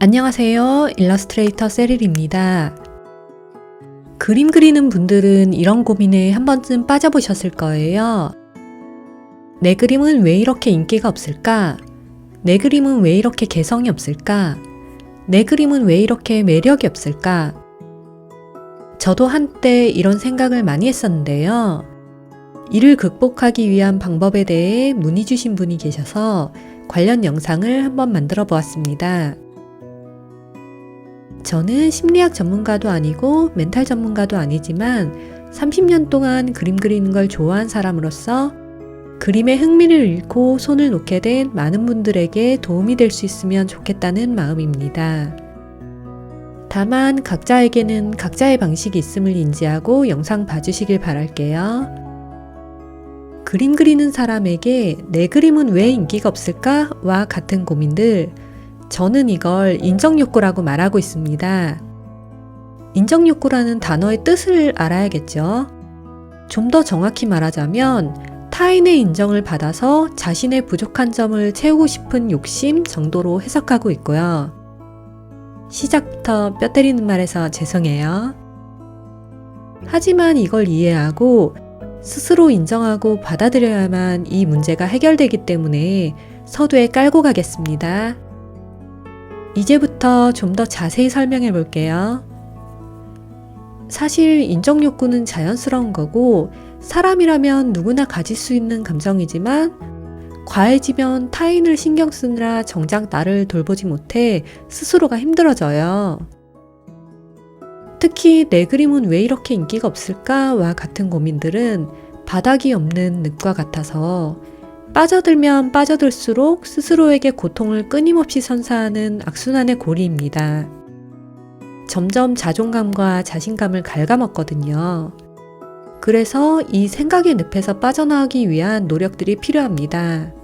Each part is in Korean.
안녕하세요. 일러스트레이터 세릴입니다. 그림 그리는 분들은 이런 고민에 한 번쯤 빠져보셨을 거예요. 내 그림은 왜 이렇게 인기가 없을까? 내 그림은 왜 이렇게 개성이 없을까? 내 그림은 왜 이렇게 매력이 없을까? 저도 한때 이런 생각을 많이 했었는데요. 이를 극복하기 위한 방법에 대해 문의 주신 분이 계셔서 관련 영상을 한번 만들어 보았습니다. 저는 심리학 전문가도 아니고 멘탈 전문가도 아니지만 30년 동안 그림 그리는 걸 좋아한 사람으로서 그림에 흥미를 잃고 손을 놓게 된 많은 분들에게 도움이 될 수 있으면 좋겠다는 마음입니다. 다만 각자에게는 각자의 방식이 있음을 인지하고 영상 봐주시길 바랄게요. 그림 그리는 사람에게 내 그림은 왜 인기가 없을까? 와 같은 고민들 저는 이걸 인정욕구라고 말하고 있습니다. 인정욕구라는 단어의 뜻을 알아야겠죠. 좀 더 정확히 말하자면 타인의 인정을 받아서 자신의 부족한 점을 채우고 싶은 욕심 정도로 해석하고 있고요. 시작부터 뼈 때리는 말에서 죄송해요. 하지만 이걸 이해하고 스스로 인정하고 받아들여야만 이 문제가 해결되기 때문에 서두에 깔고 가겠습니다. 이제부터 좀 더 자세히 설명해 볼게요. 사실 인정 욕구는 자연스러운 거고 사람이라면 누구나 가질 수 있는 감정이지만 과해지면 타인을 신경 쓰느라 정작 나를 돌보지 못해 스스로가 힘들어져요. 특히 내 그림은 왜 이렇게 인기가 없을까와 같은 고민들은 바닥이 없는 늪과 같아서 빠져들면 빠져들수록 스스로에게 고통을 끊임없이 선사하는 악순환의 고리입니다. 점점 자존감과 자신감을 갉아먹거든요. 그래서 이 생각의 늪에서 빠져나오기 위한 노력들이 필요합니다.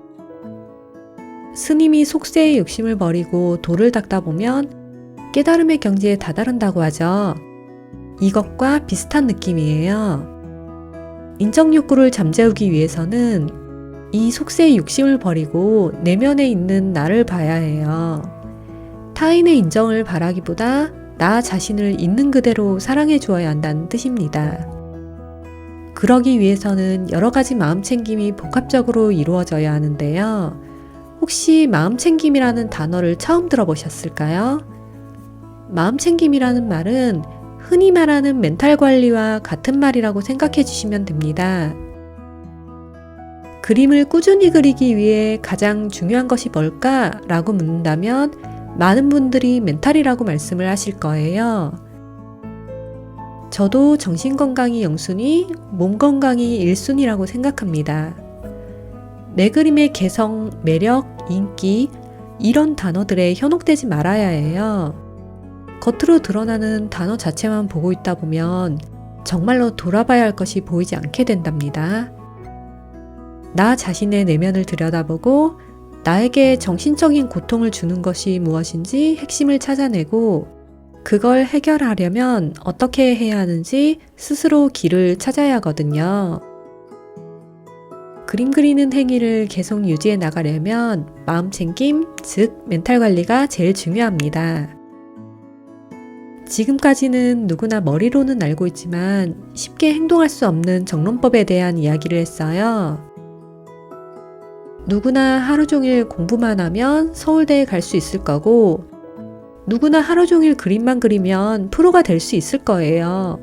스님이 속세의 욕심을 버리고 돌을 닦다 보면 깨달음의 경지에 다다른다고 하죠. 이것과 비슷한 느낌이에요. 인정 욕구를 잠재우기 위해서는 이 속세의 욕심을 버리고 내면에 있는 나를 봐야 해요. 타인의 인정을 바라기보다 나 자신을 있는 그대로 사랑해 주어야 한다는 뜻입니다. 그러기 위해서는 여러 가지 마음 챙김이 복합적으로 이루어져야 하는데요. 혹시 마음 챙김이라는 단어를 처음 들어보셨을까요? 마음 챙김이라는 말은 흔히 말하는 멘탈 관리와 같은 말이라고 생각해 주시면 됩니다. 그림을 꾸준히 그리기 위해 가장 중요한 것이 뭘까? 라고 묻는다면 많은 분들이 멘탈이라고 말씀을 하실 거예요. 저도 정신건강이 영순위, 몸건강이 1순위라고 생각합니다. 내 그림의 개성, 매력, 인기, 이런 단어들에 현혹되지 말아야 해요. 겉으로 드러나는 단어 자체만 보고 있다 보면 정말로 돌아봐야 할 것이 보이지 않게 된답니다. 나 자신의 내면을 들여다보고 나에게 정신적인 고통을 주는 것이 무엇인지 핵심을 찾아내고 그걸 해결하려면 어떻게 해야 하는지 스스로 길을 찾아야 하거든요. 그림 그리는 행위를 계속 유지해 나가려면 마음 챙김, 즉 멘탈 관리가 제일 중요합니다. 지금까지는 누구나 머리로는 알고 있지만 쉽게 행동할 수 없는 정론법에 대한 이야기를 했어요. 누구나 하루 종일 공부만 하면 서울대에 갈 수 있을 거고, 누구나 하루 종일 그림만 그리면 프로가 될 수 있을 거예요.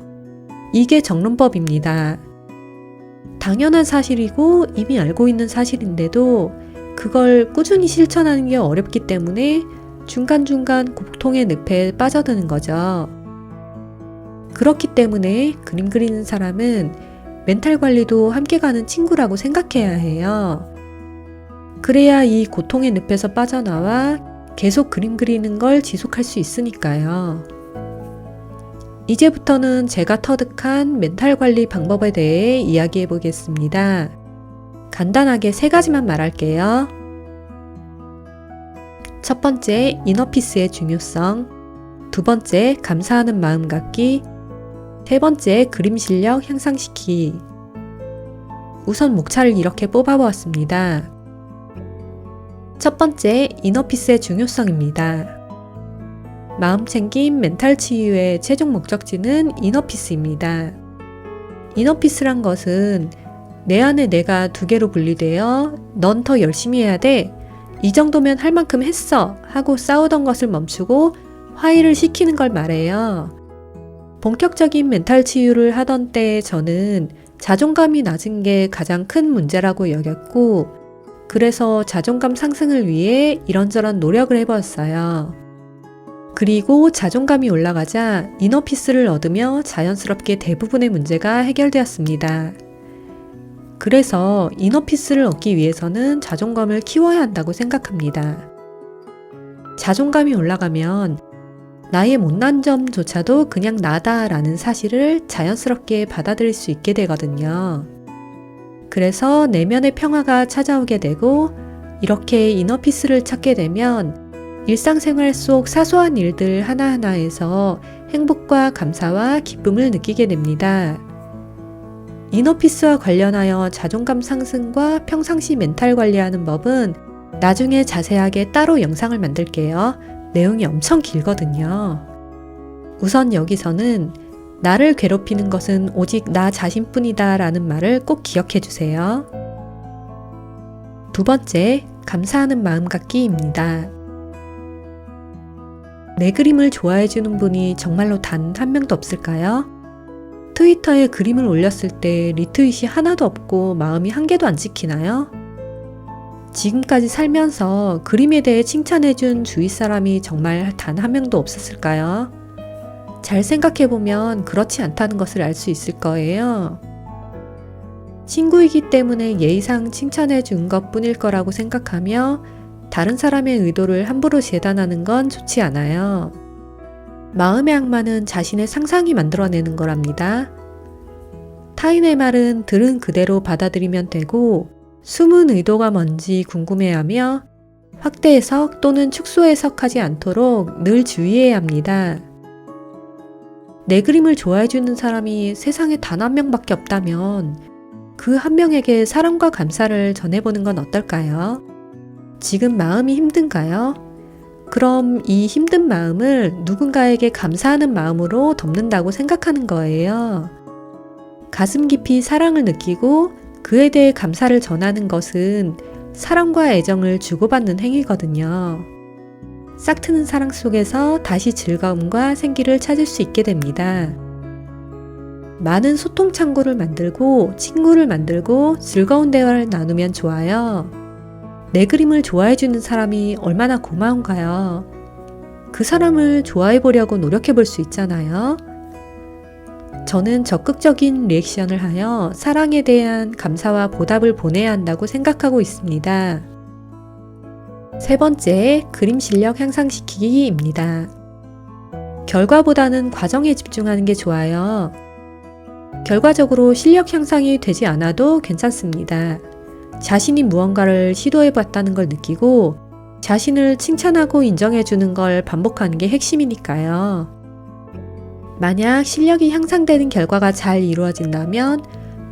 이게 정론법입니다. 당연한 사실이고 이미 알고 있는 사실인데도 그걸 꾸준히 실천하는 게 어렵기 때문에 중간중간 고통의 늪에 빠져드는 거죠. 그렇기 때문에 그림 그리는 사람은 멘탈 관리도 함께 가는 친구라고 생각해야 해요. 그래야 이 고통의 늪에서 빠져나와 계속 그림 그리는 걸 지속할 수 있으니까요. 이제부터는 제가 터득한 멘탈 관리 방법에 대해 이야기해 보겠습니다. 간단하게 세 가지만 말할게요. 첫 번째, 이너피스의 중요성. 두 번째, 감사하는 마음 갖기. 세 번째, 그림 실력 향상시키기. 우선 목차를 이렇게 뽑아보았습니다. 첫 번째, 이너피스의 중요성입니다. 마음 챙김 멘탈 치유의 최종 목적지는 이너피스입니다. 이너피스란 것은 내 안에 내가 두 개로 분리되어 넌 더 열심히 해야 돼. 이 정도면 할 만큼 했어. 하고 싸우던 것을 멈추고 화해를 시키는 걸 말해요. 본격적인 멘탈 치유를 하던 때 저는 자존감이 낮은 게 가장 큰 문제라고 여겼고, 그래서 자존감 상승을 위해 이런저런 노력을 해보았어요. 그리고 자존감이 올라가자 이너피스를 얻으며 자연스럽게 대부분의 문제가 해결되었습니다. 그래서 이너피스를 얻기 위해서는 자존감을 키워야 한다고 생각합니다. 자존감이 올라가면 나의 못난 점조차도 그냥 나다라는 사실을 자연스럽게 받아들일 수 있게 되거든요. 그래서 내면의 평화가 찾아오게 되고 이렇게 이너피스를 찾게 되면 일상생활 속 사소한 일들 하나하나에서 행복과 감사와 기쁨을 느끼게 됩니다. 이너피스와 관련하여 자존감 상승과 평상시 멘탈 관리하는 법은 나중에 자세하게 따로 영상을 만들게요. 내용이 엄청 길거든요. 우선 여기서는 나를 괴롭히는 것은 오직 나 자신뿐이다 라는 말을 꼭 기억해 주세요. 두 번째, 감사하는 마음 갖기입니다. 내 그림을 좋아해 주는 분이 정말로 단 한 명도 없을까요? 트위터에 그림을 올렸을 때 리트윗이 하나도 없고 마음이 한 개도 안 찍히나요? 지금까지 살면서 그림에 대해 칭찬해준 주위 사람이 정말 단 한 명도 없었을까요? 잘 생각해보면 그렇지 않다는 것을 알 수 있을 거예요. 친구이기 때문에 예의상 칭찬해준 것 뿐일 거라고 생각하며 다른 사람의 의도를 함부로 재단하는 건 좋지 않아요. 마음의 악마는 자신의 상상이 만들어내는 거랍니다. 타인의 말은 들은 그대로 받아들이면 되고 숨은 의도가 뭔지 궁금해하며 확대 해석 또는 축소 해석하지 않도록 늘 주의해야 합니다. 내 그림을 좋아해주는 사람이 세상에 단 한 명밖에 없다면 그 한 명에게 사랑과 감사를 전해보는 건 어떨까요? 지금 마음이 힘든가요? 그럼 이 힘든 마음을 누군가에게 감사하는 마음으로 덮는다고 생각하는 거예요. 가슴 깊이 사랑을 느끼고 그에 대해 감사를 전하는 것은 사랑과 애정을 주고받는 행위거든요. 싹 트는 사랑 속에서 다시 즐거움과 생기를 찾을 수 있게 됩니다. 많은 소통 창구를 만들고 친구를 만들고 즐거운 대화를 나누면 좋아요. 내 그림을 좋아해주는 사람이 얼마나 고마운가요? 그 사람을 좋아해 보려고 노력해 볼 수 있잖아요. 저는 적극적인 리액션을 하여 사랑에 대한 감사와 보답을 보내야 한다고 생각하고 있습니다. 세 번째, 그림 실력 향상시키기입니다. 결과보다는 과정에 집중하는 게 좋아요. 결과적으로 실력 향상이 되지 않아도 괜찮습니다. 자신이 무언가를 시도해 봤다는 걸 느끼고 자신을 칭찬하고 인정해 주는 걸 반복하는 게 핵심이니까요. 만약 실력이 향상되는 결과가 잘 이루어진다면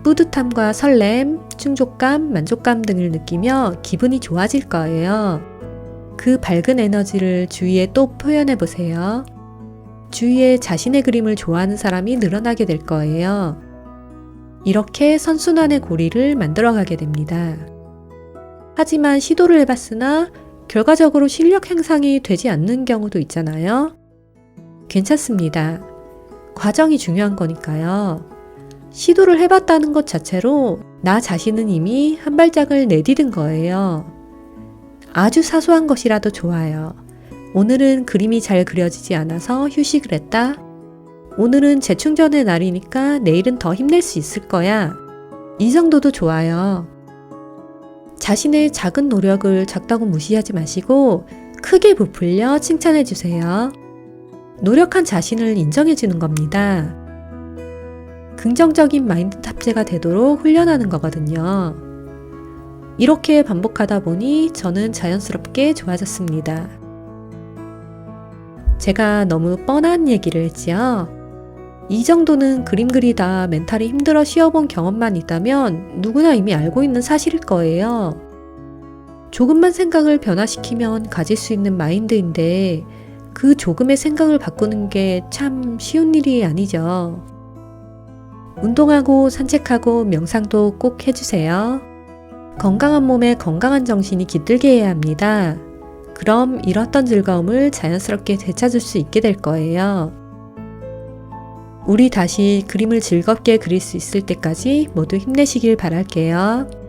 뿌듯함과 설렘, 충족감, 만족감 등을 느끼며 기분이 좋아질 거예요. 그 밝은 에너지를 주위에 또 표현해 보세요. 주위에 자신의 그림을 좋아하는 사람이 늘어나게 될 거예요. 이렇게 선순환의 고리를 만들어 가게 됩니다. 하지만 시도를 해봤으나 결과적으로 실력 향상이 되지 않는 경우도 있잖아요. 괜찮습니다. 과정이 중요한 거니까요. 시도를 해봤다는 것 자체로 나 자신은 이미 한 발짝을 내디딘 거예요. 아주 사소한 것이라도 좋아요. 오늘은 그림이 잘 그려지지 않아서 휴식을 했다. 오늘은 재충전의 날이니까 내일은 더 힘낼 수 있을 거야. 이 정도도 좋아요. 자신의 작은 노력을 작다고 무시하지 마시고 크게 부풀려 칭찬해 주세요. 노력한 자신을 인정해 주는 겁니다. 긍정적인 마인드 탑재가 되도록 훈련하는 거거든요. 이렇게 반복하다 보니 저는 자연스럽게 좋아졌습니다. 제가 너무 뻔한 얘기를 했지요. 이 정도는 그림 그리다 멘탈이 힘들어 쉬어본 경험만 있다면 누구나 이미 알고 있는 사실일 거예요. 조금만 생각을 변화시키면 가질 수 있는 마인드인데 그 조금의 생각을 바꾸는 게 참 쉬운 일이 아니죠. 운동하고 산책하고 명상도 꼭 해주세요. 건강한 몸에 건강한 정신이 깃들게 해야 합니다. 그럼 잃었던 즐거움을 자연스럽게 되찾을 수 있게 될 거예요. 우리 다시 그림을 즐겁게 그릴 수 있을 때까지 모두 힘내시길 바랄게요.